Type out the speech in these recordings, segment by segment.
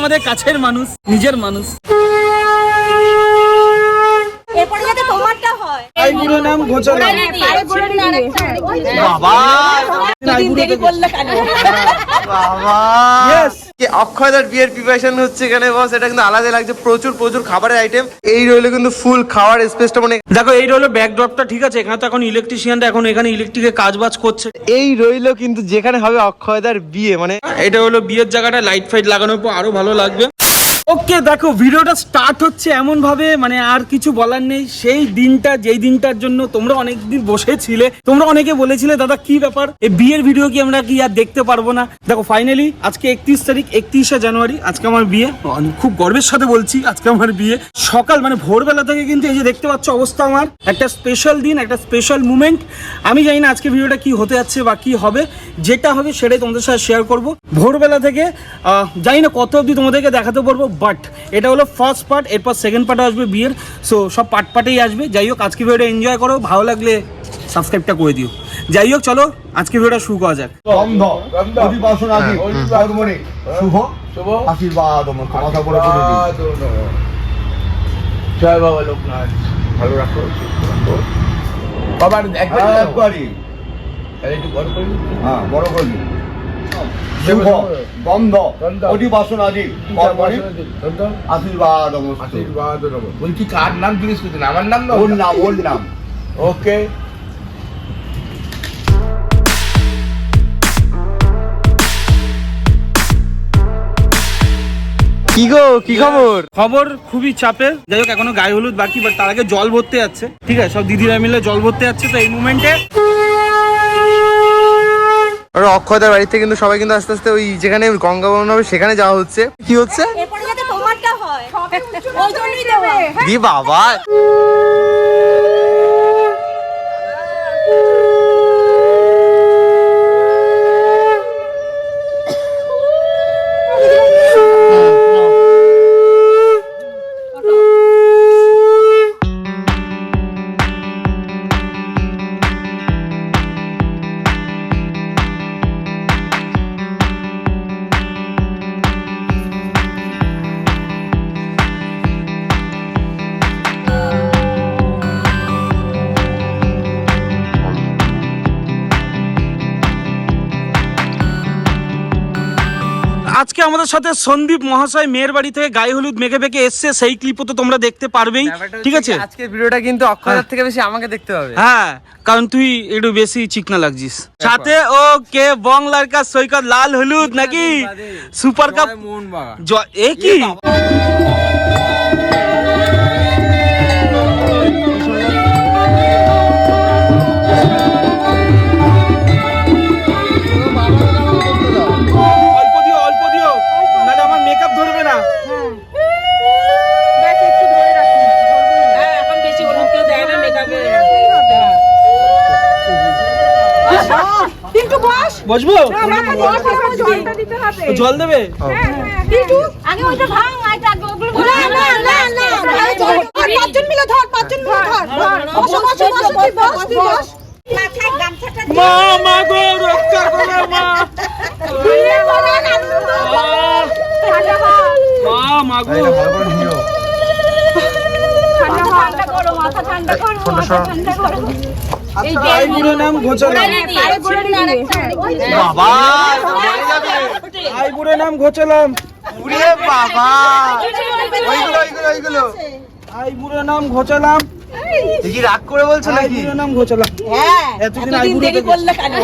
অনেক কাছের মানুষ নিজের মানুষ। হয়। নাম বাবা। বাবা অক্ষয়দার বিয়ের প্রিপারেশন হচ্ছে এখানে বস এটা কিন্তু আলাদা লাগছে প্রচুর প্রচুর খাবারের আইটেম এই রইল কিন্তু ফুল খাওয়ার স্পেসটা মানে দেখো এই রইল ব্যাকড্রপটা ঠিক আছে? এখানে তো এখন ইলেকট্রিশিয়ানরা এখন এখানে ইলেকট্রিকের কাজ বাজ করছে। এই রইল কিন্তু যেখানে হবে অক্ষয়দার বিয়ে মানে এটা হলো বিয়ের জায়গাটা লাইট ফাইট লাগানোর পর আরও ভালো লাগবে। ওকে, দেখো, ভিডিওটা স্টার্ট হচ্ছে এমন ভাবে মানে আর কিছু বলার নেই। সেই দিনটা, যেই দিনটার জন্য তোমরা অনেকদিন বসেছিলে, তোমরা অনেকে বলেছিলে, দাদা, কি ব্যাপার? এই বিয়ের ভিডিও কি আমরা কি আর দেখতে পারব না? দেখো ফাইনালি আজকে একত্রিশ তারিখ, একত্রিশে জানুয়ারি, আজকে আমার বিয়ে। খুব গর্বের সাথে বলছি, আজকে আমার বিয়ে। সকাল মানে ভোরবেলা থেকে কিন্তু এই যে দেখতে পাচ্ছ অবস্থা আমার। একটা স্পেশাল দিন, একটা স্পেশাল মুমেন্ট আমি জানি না আজকে ভিডিওটা কি হতে যাচ্ছে বা কি হবে। যেটা হবে সেটাই তোমাদের সাথে শেয়ার করব। ভোরবেলা থেকে জানি না কত অবধি তোমাদেরকে দেখাতে পারব। বাট এটা হলো ফার্স্ট পার্ট এরপর সেকেন্ড পার্ট আসবে বিয়ের। সো সব পার্ট পার্টেই আসবে। যাই হোক আজকে ভিডিওটা এনজয় করো। ভালো লাগলে সাবস্ক্রাইবটা করে দিও। যাই হোক চলো আজকে ভিডিওটা শুরু করা যাক। গন্ধ। অধিবাসন আদি কর্মণি শুভ। শুভ। আশীর্বাদ কথা বলে বলে জয় বাবা লোকনাথ। ভালো রাখো বাবার একবার একটু বড় করে হ্যাঁ বড় করলি শুভ গন্ধ অধিবাসন আদি কর্মণি। আশীর্বাদ আশীর্বাদ বলছি কার নাম জিজ্ঞেস করছেন? আমার নাম না ওর নাম ওর নাম। ওকে। কি গো কি খবর? খবর খুবই চাপের যাই হোক এখনও গায়ে হলুদ বাকি বাট তার আগে জল ভরতে যাচ্ছে। ঠিক আছে সব দিদিরা মিলে জল ভরতে যাচ্ছে তো এই মুমেন্টে আর অক্ষয়দার বাড়িতে কিন্তু সবাই কিন্তু আস্তে আস্তে ওই যেখানে গঙ্গা বন হবে সেখানে যাওয়া হচ্ছে। কি হচ্ছে? হয়। দি বাবা আজকে আমাদের সাথে সন্দীপ মহাশয় মেয়ের বাড়ি থেকে গায়ে হলুদ মেঘে মেখে এসছে। সেই ক্লিপও তো তোমরা দেখতে পারবেই। ঠিক আছে? আজকে ভিডিওটা কিন্তু অক্ষয় থেকে বেশি আমাকে দেখতে হবে। হ্যাঁ কারণ তুই একটু বেশি চিকনা লাগছিস। সাথে ও কে বং লড়কা সৈকত লাল হলুদ নাকি সুপার কাপ? এ কি? বসবো জলটা দিতে হবে জল দেবে আগে ওইটা ভাঙ আগে ওগুলো না না না না পাঁচজন মিলে ধর পাঁচজন মিলে ধর বস বস বস তুই বস তুই বস মা মা গো রক্ষা করো মা দিয়ে বলে আনন্দ ঠান্ডা মা মা গো ঠান্ডা করো মাথা ঠান্ডা করো মাথা ঠান্ডা করো নাম ঘোচলাম বাবা ওইগুলো ওইগুলো ওইগুলো। নাম ঘোচলাম তুই কি রাগ করে বলছো নাকি? নাম ঘোচলাম হ্যাঁ এতদিন আই দেরি করলে কেন?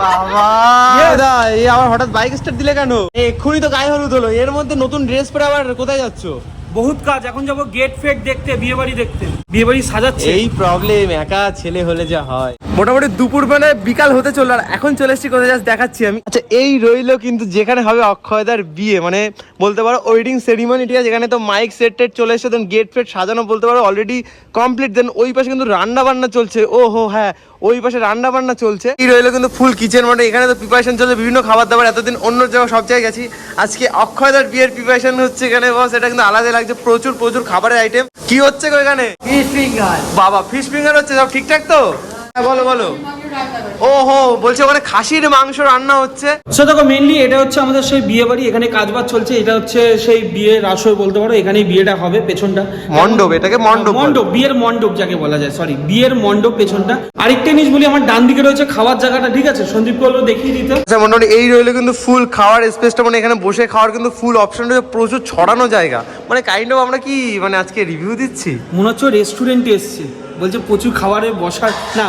বাবা। দাদা এই আবার হঠাৎ বাইক স্টার্ট দিলে কেন? এক্ষুনি তো গায়ে হলুদ হলো। এর মধ্যে নতুন ড্রেস পরে আবার কোথায় যাচ্ছ? বহুত কাজ এখন যাব গেট ফেট দেখতে বিয়ে বাড়ি দেখতে। বিয়ে বাড়ি সাজাচ্ছে। এই প্রবলেম একা ছেলে হলে যা হয়। মোটামুটি দুপুর মানে বিকাল হতে চলল আর এখন চলে এসেছি কোথায় যাচ্ছি দেখাচ্ছি আমি। আচ্ছা এই রইল কিন্তু যেখানে হবে অক্ষয়দার বিয়ে মানে বলতে পারো ওয়েডিং সেরিমনি ঠিক আছে? যেখানে তো মাইক সেট টেট চলে এসেছে দেন গেট ফেট সাজানো বলতে পারো অলরেডি কমপ্লিট দেন ওই পাশে কিন্তু রান্না বান্না চলছে। ও হো হ্যাঁ ওই পাশে রান্না বান্না চলছে। এই রইল কিন্তু ফুল কিচেন মানে এখানে তো প্রিপারেশন চলছে বিভিন্ন খাবার দাবার এতদিন অন্য জায়গায় সব জায়গায় গেছি। আজকে অক্ষয়দার বিয়ের প্রিপারেশন হচ্ছে এখানে বস এটা কিন্তু আলাদা লাগছে প্রচুর প্রচুর খাবারের আইটেম কি হচ্ছে গো এখানে? ফিশ ফিঙ্গার বাবা ফিশ ফিঙ্গার হচ্ছে সব ঠিকঠাক তো? হ্যাঁ বলো বলো। ও হো বলছে ওখানে খাসির মাংস রান্না হচ্ছে। সো দেখো মেনলি এটা হচ্ছে আমাদের সেই বিয়ে বাড়ি এখানে কাজবাজ চলছে এটা হচ্ছে সেই বলতে পারো এখানেই বিয়েটা হবে পেছনটা। মণ্ডপ, এটাকে মণ্ডপ মণ্ডপ বিয়ের মণ্ডপ যাকে বলা যায় সরি বিয়ের মণ্ডপ পেছনটা। আরেকটা জিনিস বলি আমার ডান দিকে রয়েছে খাওয়ার জায়গাটা ঠিক আছে? সন্দীপ বলল দেখিয়ে দিতে। আচ্ছা মোটামুটি এই রইল কিন্তু ফুল খাওয়ার স্পেসটা মানে এখানে বসে খাওয়ার কিন্তু ফুল অপশন রয়েছে প্রচুর ছড়ানো জায়গা। মানে কাইন্ড অফ আমরা কি মানে আজকে রিভিউ দিচ্ছি? মনে হচ্ছে রেস্টুরেন্টে এসছে। বলছে প্রচুর খাবারে বসার না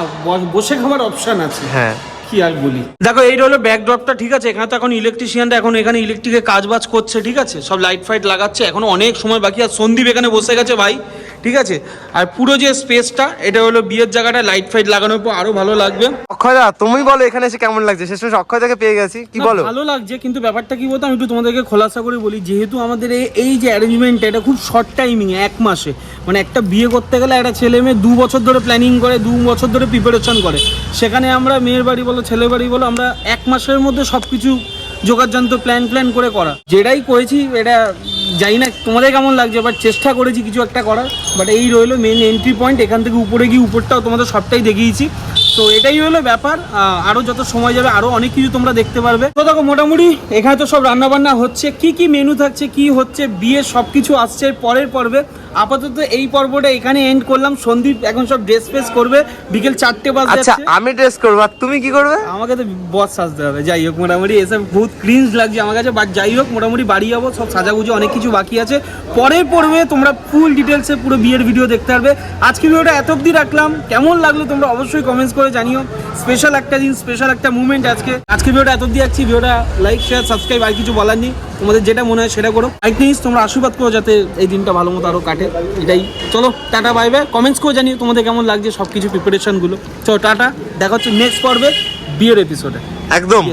বসে খাবার অপশন আছে। হ্যাঁ। কি আর বলি? দেখো এই হলো ব্যাকড্রপটা ঠিক আছে? এখানে তো এখন ইলেকট্রিশিয়ানরা এখন এখানে ইলেকট্রিকের কাজ বাজ করছে ঠিক আছে? সব লাইট ফাইট লাগাচ্ছে এখন অনেক সময় বাকি আর সন্দীপ এখানে বসে গেছে ভাই। ঠিক আছে? আর পুরো যে স্পেসটা এটা হলো বিয়ের জায়গাটা লাইট ফাইট লাগানোর পর আরও ভালো লাগবে। অক্ষয়দা তুমি বলো এখানে এসে কেমন লাগছে? শেষমেশ অক্ষয়দাকে পেয়ে গেছি। কি বলো? ভালো লাগছে কিন্তু ব্যাপারটা কি বলতো আমি একটু তোমাদেরকে খোলাসা করে বলি যেহেতু আমাদের এই- এই যে অ্যারেঞ্জমেন্টটা এটা খুব শর্ট টাইমিং এক মাসে। মানে একটা বিয়ে করতে গেলে একটা ছেলে মেয়ে দু বছর ধরে প্ল্যানিং করে দু বছর ধরে প্রিপারেশন করে। সেখানে আমরা মেয়ের বাড়ি বলো ছেলের বাড়ি বলো আমরা এক মাসের মধ্যে সব কিছু যোগাযন্ত্র প্ল্যান প্ল্যান করে করা। যেটাই করেছি এটা জানি না তোমাদের কেমন লাগছে বাট চেষ্টা করেছি কিছু একটা করার বাট এই রইল মেন এন্ট্রি পয়েন্ট এখান থেকে উপরে গিয়ে উপরটাও তোমাদের সবটাই দেখিয়েছি। তো এটাই হলো ব্যাপার আরও যত সময় যাবে আরও অনেক কিছু তোমরা দেখতে পারবে। তো দেখো, মোটামুটি এখানে তো সব রান্নাবান্না হচ্ছে, কি কি মেনু থাকছে, কি হচ্ছে বিয়ে সব কিছু আসছে, পরের পর্বে। আপাতত এই পর্বটা এখানে এন্ড করলাম। সন্দীপ এখন সব ড্রেস ফ্রেস করবে। বিকেল চারটে বাজে আচ্ছা আমি ড্রেস করব। আর তুমি কি করবে? আমাকে তো বস সাজতে হবে। যাই হোক মোটামুটি এসব বহুত ক্রিঞ্জ লাগছে আমার কাছে। বাট যাই হোক মোটামুটি বাড়ি যাব। সব সাজাগুজো অনেক কিছু বাকি আছে। পরের পর্বে তোমরা ফুল ডিটেলসে পুরো বিয়ের ভিডিও দেখতে পারবে। আজকে ভিডিওটা এত অবধি রাখলাম। কেমন লাগল তোমরা অবশ্যই কমেন্টস করে জানিও। স্পেশাল একটা দিন স্পেশাল একটা মুভমেন্ট আজকে। আজকে ভিডিওটা এত অবধি রাখছি। ভিডিওটা লাইক শেয়ার সাবস্ক্রাইব আর কিছু বলার নেই। তোমাদের যেটা মনে হয় সেটা করো। আই জিনিস তোমরা আশীর্বাদ করো যাতে এই দিনটা ভালো মতো আরও কাটে। এটাই। চলো টাটা বাই বাই কমেন্টস করে জানিও তোমাদের কেমন লাগছে সব কিছু প্রিপারেশনগুলো চলো টাটা। দেখা হচ্ছে নেক্সট পর্বে বিয়ের এপিসোডে একদম.